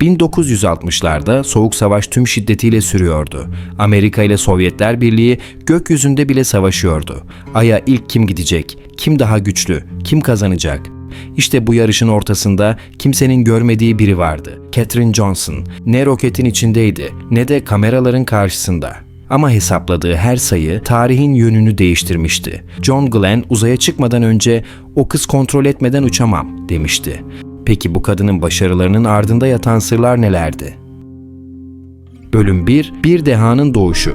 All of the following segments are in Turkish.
1960'larda Soğuk Savaş tüm şiddetiyle sürüyordu. Amerika ile Sovyetler Birliği gökyüzünde bile savaşıyordu. Ay'a ilk kim gidecek? Kim daha güçlü? Kim kazanacak? İşte bu yarışın ortasında kimsenin görmediği biri vardı. Katherine Johnson. Ne roketin içindeydi ne de kameraların karşısında. Ama hesapladığı her sayı tarihin yönünü değiştirmişti. John Glenn uzaya çıkmadan önce o kız kontrol etmeden uçamam demişti. Peki bu kadının başarılarının ardında yatan sırlar nelerdi? Bölüm 1 Bir Dehanın Doğuşu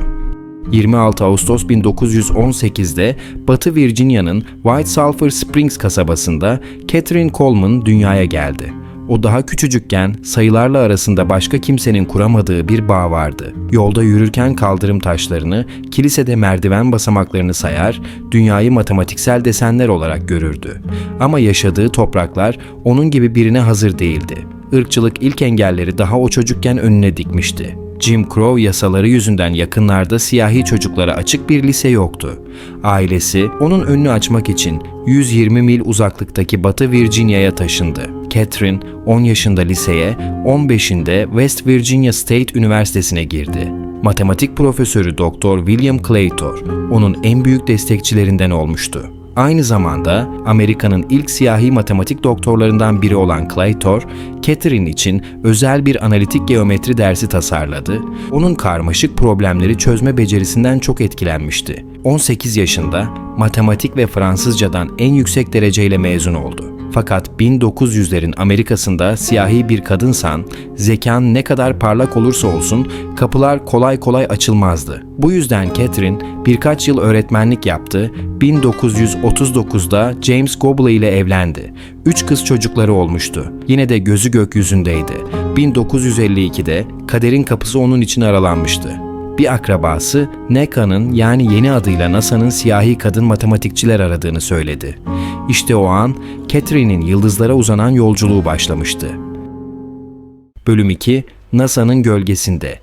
26 Ağustos 1918'de Batı Virginia'nın White Sulphur Springs kasabasında Catherine Coleman dünyaya geldi. O daha küçücükken sayılarla arasında başka kimsenin kuramadığı bir bağ vardı. Yolda yürürken kaldırım taşlarını, kilisede merdiven basamaklarını sayar, dünyayı matematiksel desenler olarak görürdü. Ama yaşadığı topraklar onun gibi birine hazır değildi. Irkçılık ilk engelleri daha o çocukken önüne dikmişti. Jim Crow yasaları yüzünden yakınlarda siyahi çocuklara açık bir lise yoktu. Ailesi onun önünü açmak için 120 mil uzaklıktaki Batı Virginia'ya taşındı. Catherine 10 yaşında liseye, 15'inde West Virginia State Üniversitesi'ne girdi. Matematik profesörü Dr. William Claytor onun en büyük destekçilerinden olmuştu. Aynı zamanda Amerika'nın ilk siyahi matematik doktorlarından biri olan Claytor, Catherine için özel bir analitik geometri dersi tasarladı. Onun karmaşık problemleri çözme becerisinden çok etkilenmişti. 18 yaşında matematik ve Fransızcadan en yüksek dereceyle mezun oldu. Fakat 1900'lerin Amerika'sında siyahi bir kadınsan, zekan ne kadar parlak olursa olsun kapılar kolay kolay açılmazdı. Bu yüzden Catherine birkaç yıl öğretmenlik yaptı, 1939'da James Goble ile evlendi. Üç kız çocukları olmuştu. Yine de gözü gökyüzündeydi. 1952'de kaderin kapısı onun için aralanmıştı bir akrabası NACA'nın yani yeni adıyla NASA'nın siyahi kadın matematikçiler aradığını söyledi. İşte o an Catherine'in yıldızlara uzanan yolculuğu başlamıştı. Bölüm 2 NASA'nın gölgesinde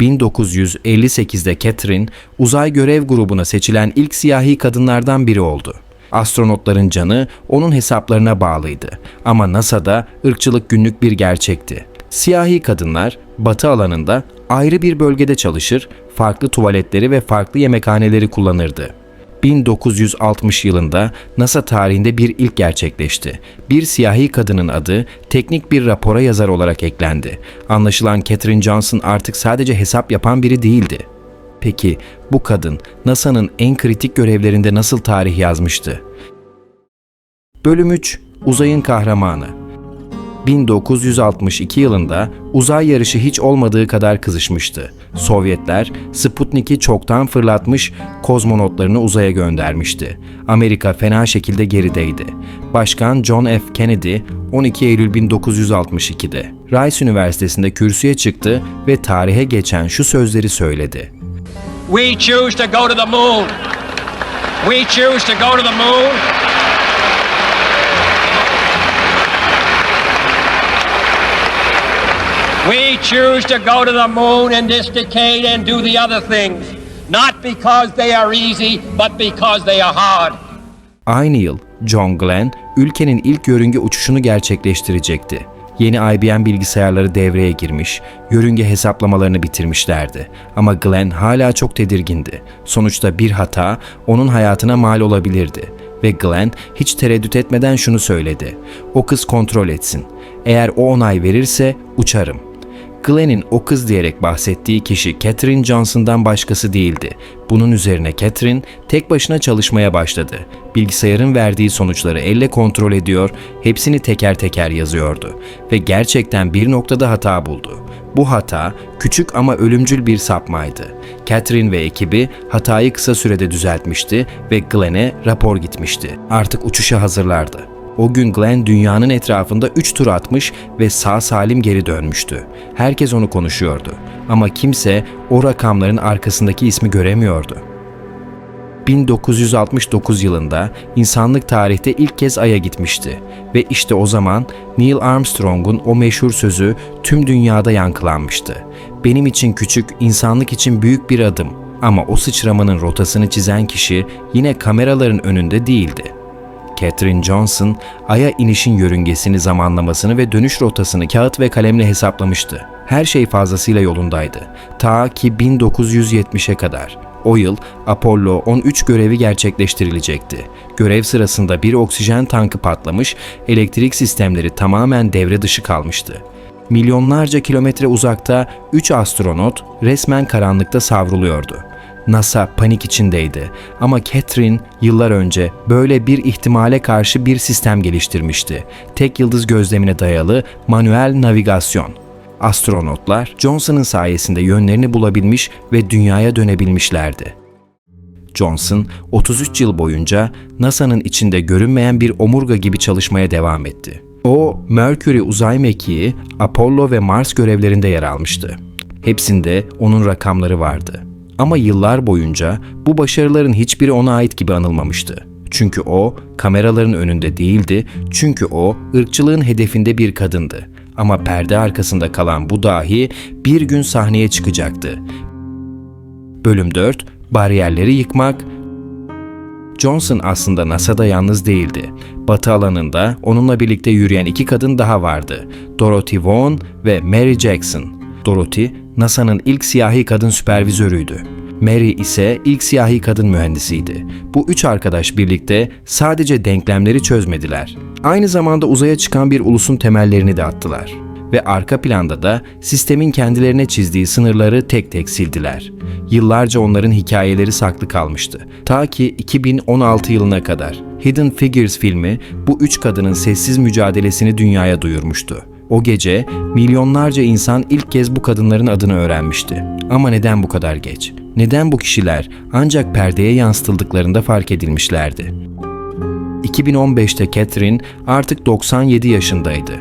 1958'de Catherine, uzay görev grubuna seçilen ilk siyahi kadınlardan biri oldu. Astronotların canı onun hesaplarına bağlıydı ama NASA'da ırkçılık günlük bir gerçekti. Siyahi kadınlar batı alanında ayrı bir bölgede çalışır, farklı tuvaletleri ve farklı yemekhaneleri kullanırdı. 1960 yılında NASA tarihinde bir ilk gerçekleşti. Bir siyahi kadının adı teknik bir rapora yazar olarak eklendi. Anlaşılan Catherine Johnson artık sadece hesap yapan biri değildi. Peki bu kadın NASA'nın en kritik görevlerinde nasıl tarih yazmıştı? Bölüm 3 Uzayın Kahramanı 1962 yılında uzay yarışı hiç olmadığı kadar kızışmıştı. Sovyetler Sputnik'i çoktan fırlatmış, kozmonotlarını uzaya göndermişti. Amerika fena şekilde gerideydi. Başkan John F. Kennedy 12 Eylül 1962'de Rice Üniversitesi'nde kürsüye çıktı ve tarihe geçen şu sözleri söyledi. We choose to go to the moon. We choose to go to the moon. We choose to go to the moon in this decade and do the other things. Not because they are easy, but because they are hard. Aynı yıl John Glenn ülkenin ilk yörünge uçuşunu gerçekleştirecekti. Yeni IBM bilgisayarları devreye girmiş, yörünge hesaplamalarını bitirmişlerdi. Ama Glenn hala çok tedirgindi. Sonuçta bir hata onun hayatına mal olabilirdi. Ve Glenn hiç tereddüt etmeden şunu söyledi. O kız kontrol etsin. Eğer o onay verirse uçarım. Glenn'in o kız diyerek bahsettiği kişi Catherine Johnson'dan başkası değildi. Bunun üzerine Catherine tek başına çalışmaya başladı. Bilgisayarın verdiği sonuçları elle kontrol ediyor, hepsini teker teker yazıyordu ve gerçekten bir noktada hata buldu. Bu hata küçük ama ölümcül bir sapmaydı. Catherine ve ekibi hatayı kısa sürede düzeltmişti ve Glenn'e rapor gitmişti. Artık uçuşa hazırlardı. O gün Glenn dünyanın etrafında 3 tur atmış ve sağ salim geri dönmüştü. Herkes onu konuşuyordu ama kimse o rakamların arkasındaki ismi göremiyordu. 1969 yılında insanlık tarihte ilk kez Ay'a gitmişti ve işte o zaman Neil Armstrong'un o meşhur sözü tüm dünyada yankılanmıştı. Benim için küçük, insanlık için büyük bir adım ama o sıçramanın rotasını çizen kişi yine kameraların önünde değildi. Katherine Johnson, Ay'a inişin yörüngesini, zamanlamasını ve dönüş rotasını kağıt ve kalemle hesaplamıştı. Her şey fazlasıyla yolundaydı. Ta ki 1970'e kadar. O yıl Apollo 13 görevi gerçekleştirilecekti. Görev sırasında bir oksijen tankı patlamış, elektrik sistemleri tamamen devre dışı kalmıştı. Milyonlarca kilometre uzakta 3 astronot resmen karanlıkta savruluyordu. NASA panik içindeydi ama Catherine yıllar önce böyle bir ihtimale karşı bir sistem geliştirmişti. Tek yıldız gözlemine dayalı manuel navigasyon. Astronotlar Johnson'ın sayesinde yönlerini bulabilmiş ve dünyaya dönebilmişlerdi. Johnson 33 yıl boyunca NASA'nın içinde görünmeyen bir omurga gibi çalışmaya devam etti. O, Mercury uzay mekiği, Apollo ve Mars görevlerinde yer almıştı. Hepsinde onun rakamları vardı. Ama yıllar boyunca bu başarıların hiçbiri ona ait gibi anılmamıştı. Çünkü o kameraların önünde değildi, çünkü o ırkçılığın hedefinde bir kadındı. Ama perde arkasında kalan bu dahi bir gün sahneye çıkacaktı. Bölüm 4 Bariyerleri yıkmak Johnson aslında NASA'da yalnız değildi. Batı alanında onunla birlikte yürüyen iki kadın daha vardı. Dorothy Vaughan ve Mary Jackson. Dorothy, NASA'nın ilk siyahi kadın süpervizörüydü. Mary ise ilk siyahi kadın mühendisiydi. Bu üç arkadaş birlikte sadece denklemleri çözmediler. Aynı zamanda uzaya çıkan bir ulusun temellerini de attılar ve arka planda da sistemin kendilerine çizdiği sınırları tek tek sildiler. Yıllarca onların hikayeleri saklı kalmıştı. Ta ki 2016 yılına kadar. Hidden Figures filmi bu üç kadının sessiz mücadelesini dünyaya duyurmuştu. O gece milyonlarca insan ilk kez bu kadınların adını öğrenmişti. Ama neden bu kadar geç? Neden bu kişiler ancak perdeye yansıtıldıklarında fark edilmişlerdi? 2015'te Catherine artık 97 yaşındaydı.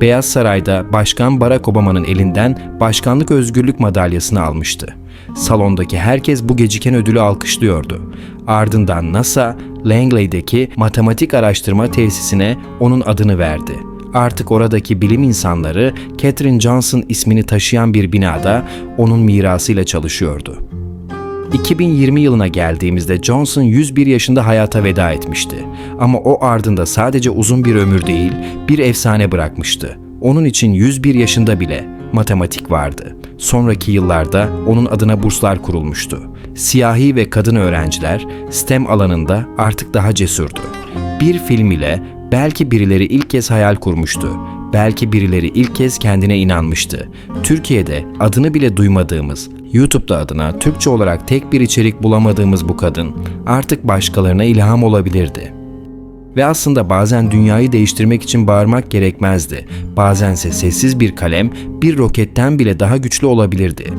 Beyaz Saray'da Başkan Barack Obama'nın elinden Başkanlık Özgürlük Madalyasını almıştı. Salondaki herkes bu geciken ödülü alkışlıyordu. Ardından NASA, Langley'deki matematik araştırma tesisine onun adını verdi. Artık oradaki bilim insanları Catherine Johnson ismini taşıyan bir binada onun mirasıyla çalışıyordu. 2020 yılına geldiğimizde Johnson 101 yaşında hayata veda etmişti. Ama o ardında sadece uzun bir ömür değil, bir efsane bırakmıştı. Onun için 101 yaşında bile matematik vardı. Sonraki yıllarda onun adına burslar kurulmuştu. Siyahi ve kadın öğrenciler STEM alanında artık daha cesurdu. Bir film ile belki birileri ilk kez hayal kurmuştu. Belki birileri ilk kez kendine inanmıştı. Türkiye'de adını bile duymadığımız, YouTube'da adına Türkçe olarak tek bir içerik bulamadığımız bu kadın artık başkalarına ilham olabilirdi. Ve aslında bazen dünyayı değiştirmek için bağırmak gerekmezdi. Bazense sessiz bir kalem bir roketten bile daha güçlü olabilirdi.